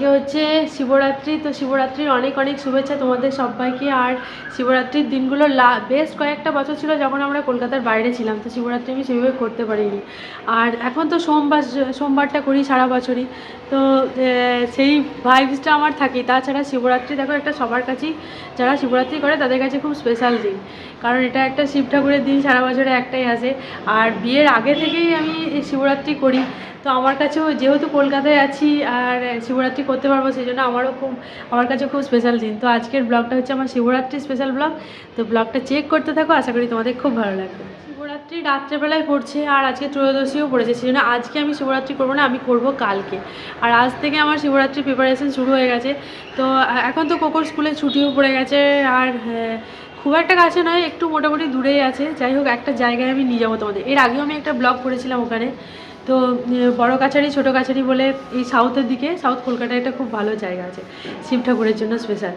আজকে হচ্ছে শিবরাত্রি, তো শিবরাত্রির অনেক অনেক শুভেচ্ছা তোমাদের সবাইকে। আর শিবরাত্রির দিনগুলো লা, বেশ কয়েকটা বছর ছিল যখন আমরা কলকাতার বাইরে ছিলাম, তো শিবরাত্রি আমি সেভাবে করতে পারিনি। আর এখন তো সোমবার, সোমবারটা করি সারা বছরই, তো সেই ভাইবসটা আমার থাকে। তাছাড়া শিবরাত্রি দেখো একটা সবার কাছেই, যারা শিবরাত্রি করে তাদের কাছে খুব স্পেশাল দিন। কারণ এটা একটা শিব ঠাকুরের দিন সারা বছরে একটাই আসে। আর বিয়ের আগে থেকেই আমি শিবরাত্রি করি। তো আমার কাছেও যেহেতু কলকাতায় আছি আর শিবরাত্রি করতে পারব সেই জন্য আমারও খুব আমার কাছে খুব স্পেশাল দিন। তো আজকের ব্লগটা হচ্ছে আমার শিবরাত্রি স্পেশাল ব্লগ তো ব্লগটা চেক করতে থাকো আশা করি তোমাদের খুব ভালো লাগবে। শিবরাত্রি রাত্রেবেলায় পড়ছে আর আজকে ত্রয়োদশীও পড়েছে সেই জন্য আজকে আমি শিবরাত্রি করব না আমি করব কালকে। আর আজ থেকে আমার শিবরাত্রি প্রিপারেশন শুরু হয়ে গেছে। তো এখন তো কোকোর স্কুলে ছুটিও পড়ে গেছে আর হ্যাঁ, খুব একটা কাছে নয়, একটু মোটামুটি দূরেই আছে। যাই হোক, একটা জায়গায় আমি নিয়ে যাব তোমাদের। এর আগেও আমি একটা ব্লগ করেছিলাম ওখানে। তো বড় কাছারি, ছোটো কাছারি বলে এই সাউথের দিকে, সাউথ কলকাতায় একটা খুব ভালো জায়গা আছে, শিব ঠাকুরের জন্য স্পেশাল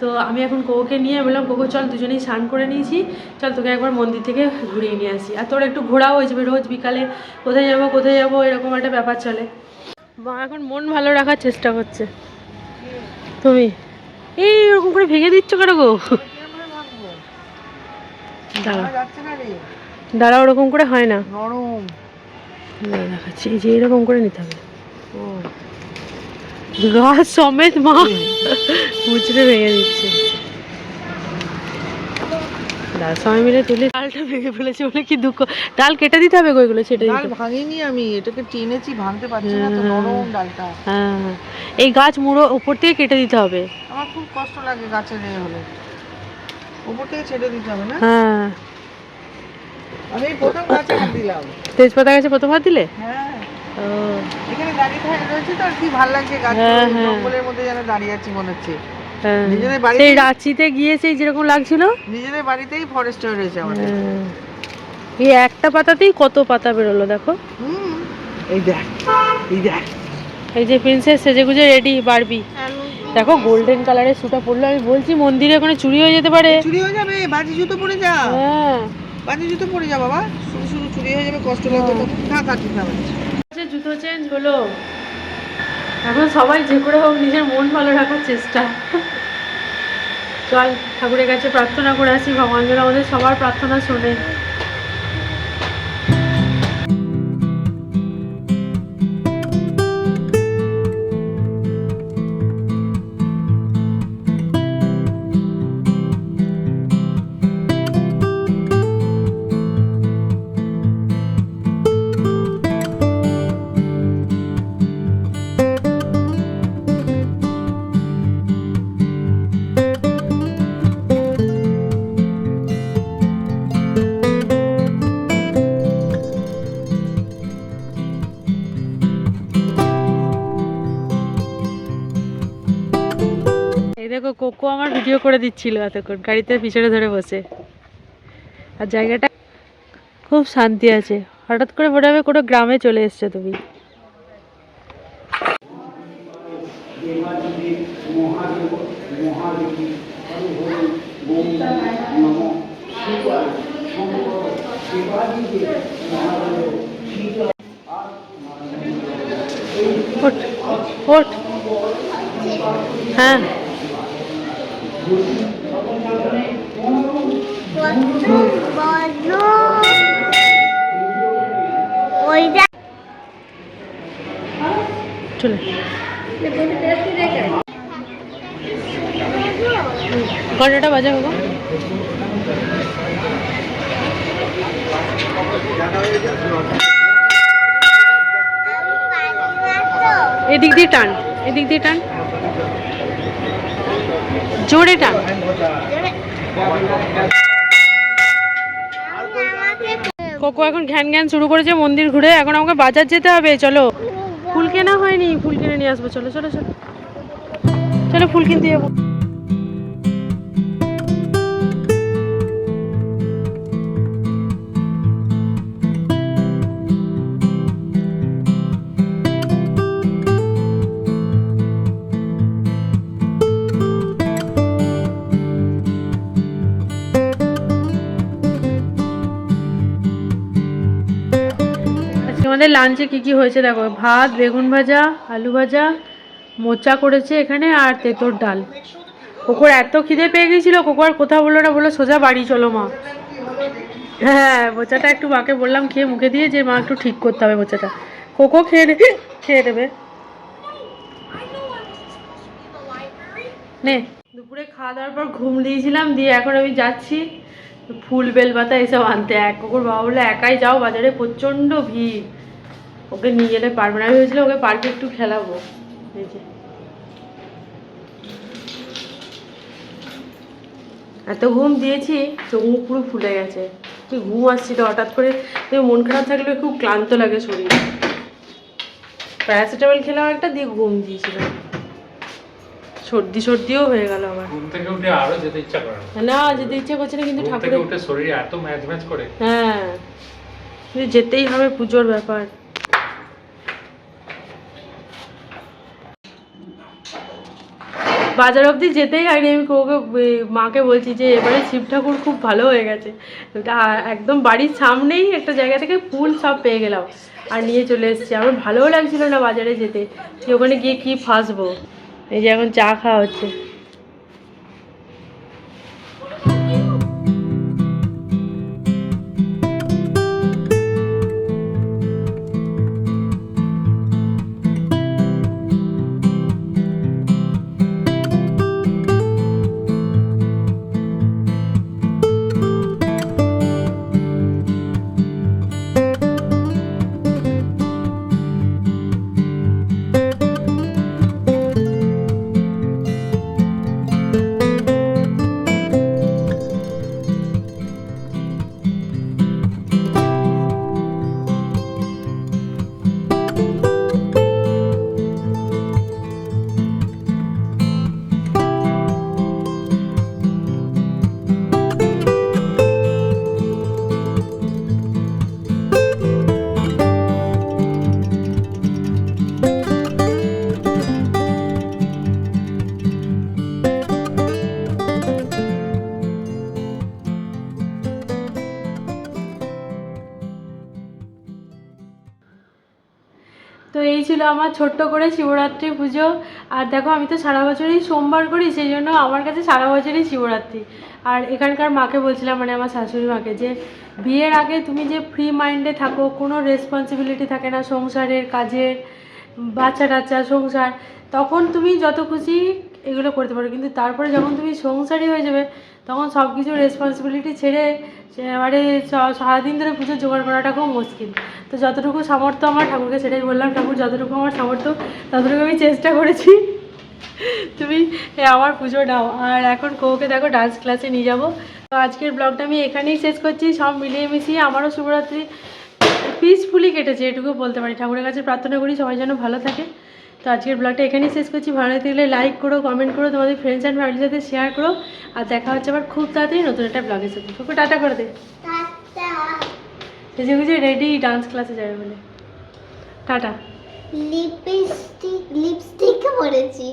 তো, আমি এখন কোকোকে নিয়ে বললাম, কোকো, চল দুজনেই স্নান করে নিয়েছি। চল তোকে একবার মন্দির থেকে ঘুরিয়ে নিয়ে আসি। আর তোর একটু ঘোরাও হয়ে যাবে, রোজ বিকালে। কোথায় যাব কোথায় যাব, এরকম একটা ব্যাপার চলে। মা এখন মন ভালো রাখার চেষ্টা করছে। তুমি? এই ওরকম করে ভেঙে দিচ্ছ কেন গো? দাঁড়া ওরকম করে হয় না। নরম। দেখাচ্ছি। এই যে এরকম করে নিতে হবে। গাছ সমেত মা। মুচড়ে ভেঙে দিচ্ছে। সবাই মিলে তুলে ডালটা ভেঙে ফেলেছে বলে কি দুঃখ। ডাল কেটে দিতে হবে গো এগুলো সেটা ডাল ভাঙিনি আমি এটাকে টেনেছি ভাঙতে পারছি না তো হ্যাঁ। নরম ডালটা। হ্যাঁ হ্যাঁ। এই গাছ মুড়ো উপর থেকে কেটে দিতে হবে। আমার খুব কষ্ট লাগে গাছের হলে। উপর থেকে ছেড়ে দিতে হবে না? হ্যাঁ। আমি প্রথম গাছে হাত দিলাম। তেজপাতা গাছে প্রথম হাত দিলে? হ্যাঁ। ও। এখানে দাঁড়িয়ে থাকে রয়েছে তো আর কি ভালো লাগছে গাছ হ্যাঁ, হ্যাঁ। জঙ্গলের মধ্যে যেন দাঁড়িয়ে আছি মনে হচ্ছে। হ্যাঁ। নিজেদের বাড়িতে- সেই রাঁচিতে গিয়ে সেই যেরকম লাগছিল? নিজেদের বাড়িতেই ফরেস্ট হয়ে রয়েছে আমাদের। হ্যাঁ। এই একটা পাতাতেই কত পাতা বেরোলো দেখো। হুম। এই দেখ এই দেখ। এই যে প্রিন্সেস সেজে গুজে রেডি বারবি দেখো গোল্ডেন কালারের সুটা পরলো আমি বলছি মন্দিরে ওখানে চুরি হয়ে যেতে পারে। চুরি হয়ে যাবে বাজি জুতো পরে যা। হ্যাঁ। বাজি জুতো পরে যা বাবা। শুধু শুধু চুরি হয়ে যাবে কষ্ট লাগবে আর ঠিক না। আচ্ছা, জুতো চেঞ্জ হলো। এখন সবাই যে করে হোক নিজের মন ভালো রাখার চেষ্টা। চল ঠাকুরের কাছে প্রার্থনা করে আসি ভগবান যেন আমাদের সবার প্রার্থনা শোনে। এই দেখো কোকো আমার ভিডিও করে দিচ্ছিল এতক্ষণ, গাড়িতে পিছনে ধরে বসে। আর জায়গাটা খুব শান্তি আছে। হঠাৎ করে মনে হবে কোনো গ্রামে চলে এসছো তুমি। হ্যাঁ। ঘন্টাটা বাজে বাবা এদিক দিয়ে টান এদিক দিয়ে টান। জোরে টান কোকো এখন ঘ্যান ঘ্যান শুরু করেছে মন্দির ঘুরে, এখন আমাকে বাজার যেতে হবে, চলো। ফুল কেনা হয়নি, ফুল কিনে নিয়ে আসব, চলো চলো চলো। চলো, ফুল কিনতে যাব। আমাদের লাঞ্চে কি কি হয়েছে দেখো? ভাত, বেগুন ভাজা, আলু ভাজা, মোচা করেছে এখানে আর তেঁতোর ডাল। কোকোর এত খিদে পেয়ে গেছিল কোকো আর কোথাও বলল না, বলল, সোজা বাড়ি চলো মা। হ্যাঁ মোচাটা একটু মাকে বললাম, খেয়ে মুখে দিয়ে যে মা একটু ঠিক করতে হবে মোচাটা। কোকো খেয়ে নে- খেয়ে নেবে নে। দুপুরে খাওয়া দাওয়ার পর ঘুম দিয়েছিলাম, দিয়ে এখন আমি যাচ্ছি। ফুল বেলপাতা এসব আনতে। এক কুকুর বাবা বলে একাই যাও বাজারে, প্রচণ্ড ভিড়। ওকে নিয়ে যেতে পারবে না। আমি ভেবেছিলাম ওকে পার্কে একটু খেলাবো। এই যে। এত ঘুম দিয়েছি চোখ মুখ পুরো ফুলে গেছে। কি ঘুম আসছিল হঠাৎ করে তুমি মন খারাপ থাকলে খুব ক্লান্ত লাগে শরীর। প্যারাসিটামল খেলাম একটা দিয়ে ঘুম দিয়েছিলাম সর্দি সর্দিও হয়ে গেল আমার। ঘুম থেকে উঠে আরও যেতে ইচ্ছা করে না। যেতে ইচ্ছে করছে না কিন্তু ঠাকুরের উঠে শরীরে এত ম্যাচ ম্যাচ করে। হ্যাঁ। যেতেই হবে পুজোর ব্যাপার। বাজার অবধি যেতেই হয়নি। আমি ওকে মাকে বলছি যে, এবারে শিব ঠাকুর খুব ভালো হয়ে গেছে। একদম বাড়ির সামনেই একটা জায়গা থেকে ফুল সব পেয়ে গেলাম। আর নিয়ে চলে এসেছি। আমার ভালোও লাগছিল না বাজারে যেতে। যে ওখানে গিয়ে কি ফাঁসবো? এই যে এখন চা খাওয়া হচ্ছে। ছিল আমার ছোট্ট করে শিবরাত্রি পুজো। আর দেখো, আমি তো সারা বছরই সোমবার করি, সেই জন্য আমার কাছে সারা বছরই শিবরাত্রি। আর এখানকার মাকে বলছিলাম মানে আমার শাশুড়ি মাকে, যে বিয়ের আগে তুমি যে ফ্রি মাইন্ডে থাকো, কোনো রেসপন্সিবিলিটি থাকে না সংসারের কাজের বাচ্চা টাচ্চা সংসার, তখন তুমি যত খুশি এগুলো করতে পারো। কিন্তু তারপরে যখন তুমি সংসারই হয়ে যাবে তখন সব কিছু রেসপন্সিবিলিটি ছেড়ে এবারে সারাদিন ধরে পুজো জোগাড় করাটা খুব মুশকিল। তো যতটুকু সামর্থ্য আমার ঠাকুরকে সেটাই বললাম, ঠাকুর, যতটুকু আমার সামর্থ্য, ততটুকু আমি চেষ্টা করেছি। তুমি আমার পুজো নাও। আর এখন কৌকে দেখো ডান্স ক্লাসে নিয়ে যাব। তো আজকের ব্লগটা আমি এখানেই শেষ করছি। সব মিলিয়ে মিশিয়ে আমারও শুভরাত্রি। পিসফুলি কেটেছে, এটুকু বলতে পারি। ঠাকুরের কাছে প্রার্থনা করি সবাই যেন ভালো থাকে। তো আজকের ব্লগটা এখানেই শেষ করছি। ভালো লাগলে লাইক করো কমেন্ট করো তোমাদের ফ্রেন্ডস অ্যান্ড ফ্যামিলির সাথে শেয়ার করো। আর দেখা হচ্ছে আবার খুব তাড়াতাড়ি নতুন একটা ব্লগের সাথে। খুব টাটা করে দে। সেজে গুজে রেডি ডান্স ক্লাসে যাবে বলে। টাটা। লিপস্টিক লিপস্টিক পরেছি।